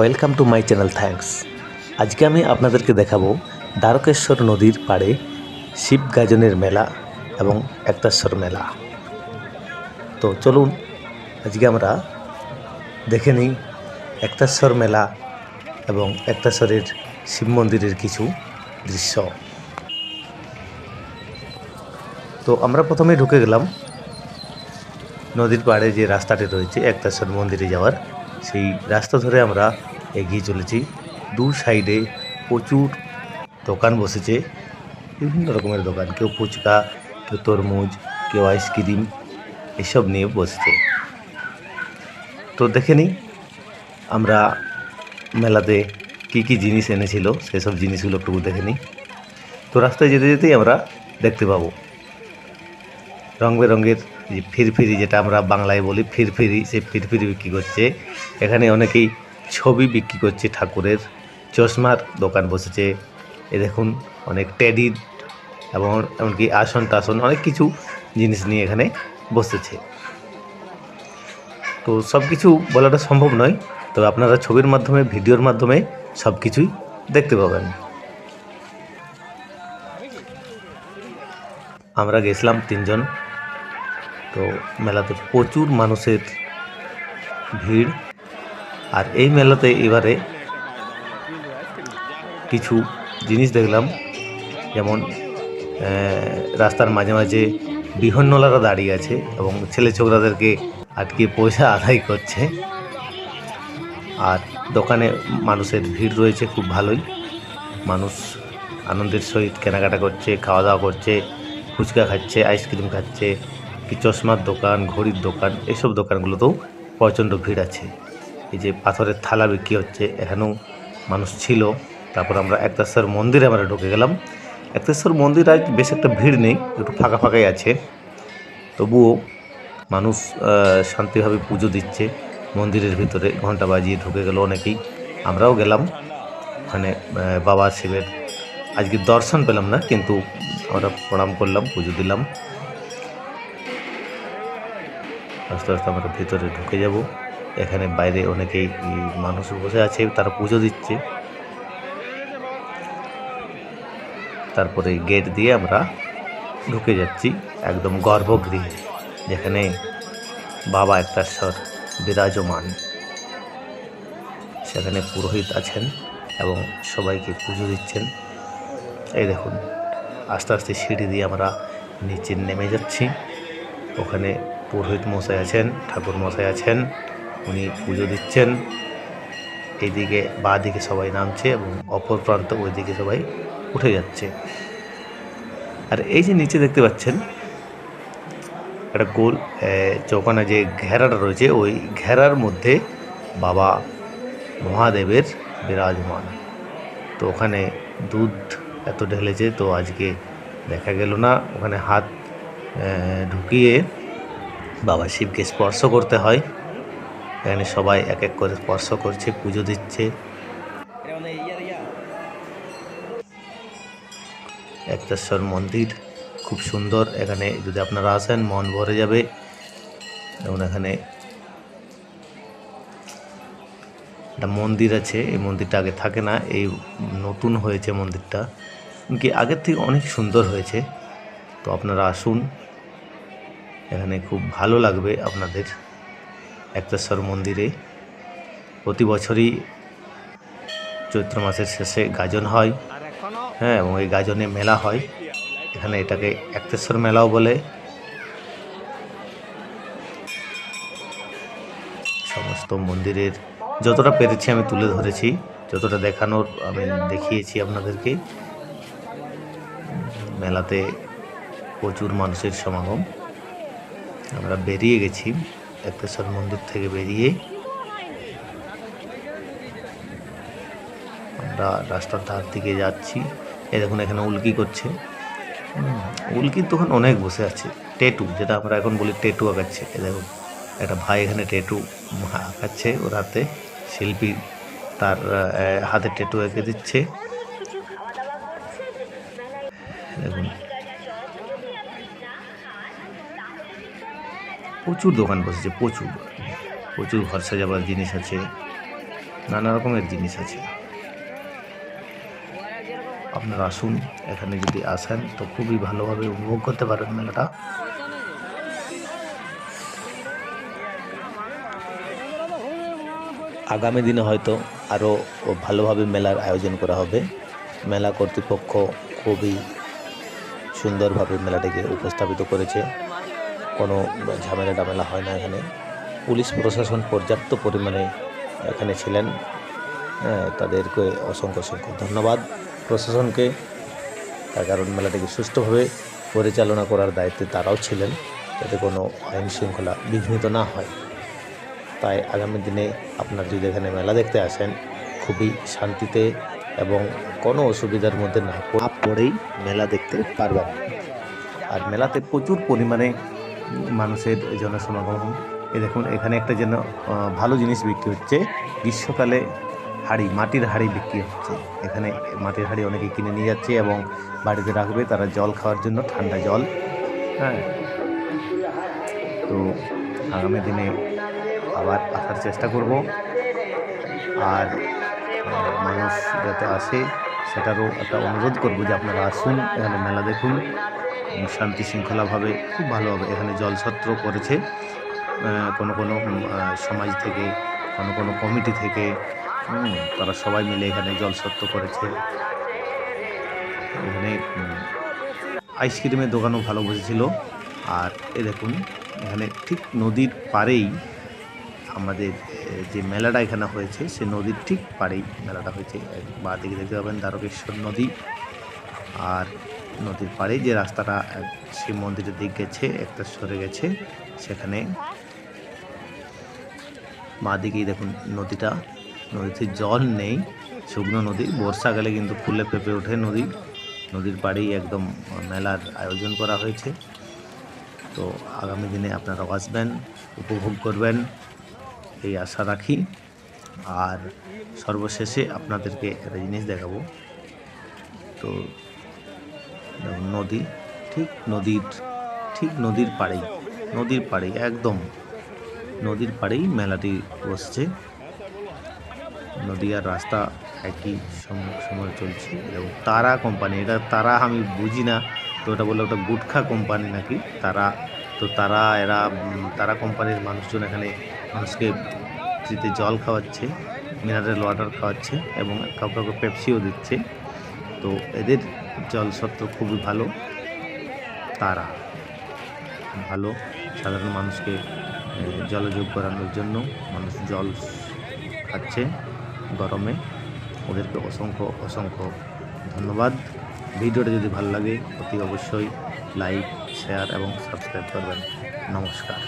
Welcome to my channel thanks. আজকে আমি আপনাদেরকে দেখাবো দ্বারকেশ্বর নদীর পাড়ে শিব গাজনের মেলা এবং একতাশ্বর মেলা। তো চলুন, আজকে আমরা দেখে নিই একতাশ্বর মেলা এবং একতাশ্বরের শিব মন্দিরের কিছু দৃশ্য। তো আমরা প্রথমে ঢুকে গেলাম নদীর পাড়ে যে রাস্তাটি রয়েছে, একতাশ্বর মন্দিরে যাওয়ার। সেই রাস্তা ধরে আমরা এগিয়ে চলেছি। দু সাইডে প্রচুর দোকান বসেছে। বিভিন্ন রকমের দোকান। কেউ ফুচকা, কেউ তরমুজ, কেউ আইসক্রিম এসব নিয়ে বসেছে। তো দেখে নিই আমরা মেলাতে কী কী জিনিস এনেছিল। সেসব জিনিসগুলো একটু দেখে নিই। তো রাস্তায় যেতে যেতেই আমরা দেখতে পাবো রং বেরঙের যে ফিরফিরি যেটা আমরা বাংলায় বলি, ফিরফিরি, সেই ফিরফিরি বিক্রি করছে। এখানে অনেকেই ছবি বিক্রি করছে ঠাকুরের। চশমার দোকান বসেছে। এ দেখুন, অনেক টেডির এবং এমনকি আসন টাসন, অনেক কিছু জিনিস নিয়ে এখানে বসেছে। তো সব কিছু বলাটা সম্ভব নয়, তবে আপনারা ছবির মাধ্যমে, ভিডিওর মাধ্যমে সব কিছুই দেখতে পাবেন। আমরা গেছিলাম তিনজন। তো মেলাতে প্রচুর মানুষের ভিড়। আর এই মেলাতে এবারে কিছু জিনিস দেখলাম, যেমন রাস্তার মাঝে মাঝে বিহন্নলারা দাঁড়িয়ে আছে এবং ছেলে ছোকরাদেরকে আটকে পয়সা আদায় করছে। আর দোকানে মানুষের ভিড় রয়েছে, খুব ভালোই। মানুষ আনন্দের সহিত কেনাকাটা করছে খাওয়া দাওয়া করছে, ফুচকা খাচ্ছে, আইসক্রিম খাচ্ছে, কি চশমার দোকান, ঘড়ির দোকান, এসব দোকানগুলোতেও প্রচণ্ড ভিড় আছে। এই যে পাথরের থালা বিক্রি হচ্ছে, এখানেও মানুষ ছিল। তারপর আমরা একতাশ্বর মন্দিরে আমরা ঢুকে গেলাম। একতাশ্বর মন্দির আজ বেশ একটা ভিড় নেই, একটু ফাঁকা ফাঁকাই আছে। তবুও মানুষ শান্তিভাবে পুজো দিচ্ছে। মন্দিরের ভিতরে ঘণ্টা বাজিয়ে ঢুকে গেল অনেকেই। আমরাও গেলাম। ওখানে বাবা শিবের আজকে দর্শন পেলাম না, কিন্তু আমরা প্রণাম করলাম, পুজো দিলাম। আস্তে আস্তে আমরা ভিতরে ঢুকে যাব। এখানে বাইরে অনেকেই মানুষ বসে আছে, তারা পুজো দিচ্ছে। তারপরে গেট দিয়ে আমরা ঢুকে যাচ্ছি একদম গর্ভগৃহে, যেখানে বাবা একটাশ্বর বিরাজমান। সেখানে পুরোহিত আছেন এবং সবাইকে পুজো দিচ্ছেন। এই দেখুন, আস্তে আস্তে সিঁড়ি দিয়ে আমরা নিচে নেমে যাচ্ছি। ওখানে পুরোহিত মশাই আছেন, ঠাকুর মশাই আছেন। উনি পুজো দিচ্ছেন। এইদিকে বাঁ দিকে সবাই নামছে এবং অপর প্রান্ত ওইদিকে সবাই উঠে যাচ্ছে। আর এই যে নিচে দেখতে পাচ্ছেন, একটা গোল চৌকানা যে ঘেরাটা রয়েছে, ওই ঘেরার মধ্যে বাবা মহাদেবের বিরাজমান। তো ওখানে দুধ এত ঢেলেছে, তো আজকে দেখা গেল না। ওখানে হাত ঢুকিয়ে বাবা শিবকে স্পর্শ করতে হয়। এখানে সবাই এক এক করে স্পর্শ করছে, পুজো দিচ্ছে। একতেশ্বর মন্দির, খুব সুন্দর। এখানে যদি আপনারা আসেন, মন ভরে যাবে। এবং এখানে একটা মন্দির আছে, এই মন্দিরটা আগে থাকে না, এই নতুন হয়েছে মন্দিরটা। কি আগের থেকে অনেক সুন্দর হয়েছে। তো আপনারা আসুন, এখানে খুব ভালো লাগবে আপনাদের। একতেশ্বর মন্দিরে। প্রতি বছরই চৈত্র মাসের শেষে গাজন হয়। হ্যাঁ এবং এই গাজনে মেলা হয়। এখানে এটাকে একতেশ্বর মেলাও বলে। সমস্ত মন্দিরের যতটা পেরেছি আমি তুলে ধরেছি, যতটা দেখানোর আমি দেখিয়েছি আপনাদেরকে। মেলাতে প্রচুর মানুষের সমাগম। আমরা বেরিয়ে গেছি। একতেশ্বর মন্দির থেকে বেরিয়ে আমরা রাস্তার ধার দিকে যাচ্ছি। এ দেখুন, এখানে উল্কি করছে। উল্কির দোকান অনেক বসে আছে। টেটু, যেটা আমরা এখন বলি টেটু আঁকাচ্ছে। এ দেখুন, একটা ভাই এখানে টেটু আঁকাচ্ছে ওর হাতে শিল্পী, তার হাতে টেটু এঁকে দিচ্ছে। প্রচুর দোকান বসেছে, প্রচুর। প্রচুর ঘর সাজাবার জিনিস আছে, নানা রকমের জিনিস আছে। আপনারা আসুন, এখানে যদি আসেন, তো খুবই ভালোভাবে উপভোগ করতে পারেন মেলাটা। আগামী দিনে হয়তো আরও ভালোভাবে মেলার আয়োজন করা হবে। মেলা কর্তৃপক্ষ খুবই সুন্দরভাবে মেলাটিকে উপস্থাপিত করেছে। কোনো ঝামেলা টামেলা হয় না এখানে। পুলিশ প্রশাসন পর্যাপ্ত পরিমাণে এখানে ছিলেন। হ্যাঁ, তাদেরকে অসংখ্য অসংখ্য ধন্যবাদ। প্রশাসনকে তার কারণ মেলাটিকে সুষ্ঠুভাবে পরিচালনা করার দায়িত্বে তারাও ছিলেন যাতে কোনো আইন শৃঙ্খলা বিঘ্নিত না হয়। তাই আগামী দিনে আপনারা যদি এখানে মেলা দেখতে আসেন খুবই শান্তিতে এবং কোনো অসুবিধার মধ্যে না পড়েই মেলা দেখতে পারবেন। আর মেলাতে প্রচুর পরিমাণে মানুষের জনসমাগম। এ দেখুন, এখানে একটা যেন ভালো জিনিস বিক্রি হচ্ছে। গ্রীষ্মকালে হাঁড়ি, মাটির হাঁড়ি বিক্রি হচ্ছে। এখানে মাটির হাড়ি অনেকে কিনে নিয়ে যাচ্ছে এবং বাড়িতে রাখবে। তারা জল খাওয়ার জন্য ঠান্ডা জল। হ্যাঁ। তো আগামী দিনে আবার আসার চেষ্টা করব। আর মানুষ যাতে আসে, সেটারও একটা অনুরোধ করব যে আপনারা আসুন, এখানে মেলা দেখুন। শান্তি শৃঙ্খলাভাবে খুব ভালোভাবে এখানে জলছত্র করেছে। কোনো কোনো সমাজ থেকে, কোনো কোনো কমিটি থেকে তারা সবাই মিলে এখানে জলছত্র করেছে। এখানে আইসক্রিমের দোকানও ভালো বসেছিল। আর এ দেখুন, এখানে ঠিক নদীর পাড়েই আমাদের যে মেলাটা এখানে হয়েছে, সে নদীর ঠিক পাড়েই মেলাটা হয়েছে। বা দিকে দেখতে পাবেন দ্বারকেশ্বর নদী। আর নদীর পাড়েই যে রাস্তাটা শিব মন্দিরের দিক গেছে, একটা সরে গেছে, সেখানে মা দিকেই দেখুন নদীটা। নদীতে জল নেই, শুকনো নদী বর্ষাকালে কিন্তু ফুলে পেঁপে ওঠে নদী। নদীর পাড়েই একদম মেলার আয়োজন করা হয়েছে। তো আগামী দিনে আপনারাও আসবেন, উপভোগ করবেন, এই আশা রাখি। আর সর্বশেষে আপনাদেরকে একটা জিনিস দেখাবো। তো দেখুন নদী, ঠিক নদীর ঠিক নদীর পাড়েই নদীর পাড়েই, একদম নদীর পাড়েই মেলাটি বসছে। নদী আর রাস্তা একই সময় চলছে এবং তারা কোম্পানি এটা তারা আমি বুঝি না, তো ওটা বলে ওটা গুটখা কোম্পানি নাকি, তারা, তো তারা, এরা তারা কোম্পানির মানুষজন এখানে মানুষকে ফ্রিতে জল খাওয়াচ্ছে মিনারেল ওয়াটার খাওয়াচ্ছে এবং কাউকে পেপসিও দিচ্ছে। তো এদের জলসত্র খুবই ভালো। তারা ভালো, সাধারণ মানুষকে জলযোগ করানোর জন্য মানুষ জল খাচ্ছে গরমে। ওদেরকে অসংখ্য অসংখ্য ধন্যবাদ। ভিডিওটা যদি ভালো লাগে, অতি অবশ্যই লাইক, শেয়ার এবং সাবস্ক্রাইব করবেন। নমস্কার।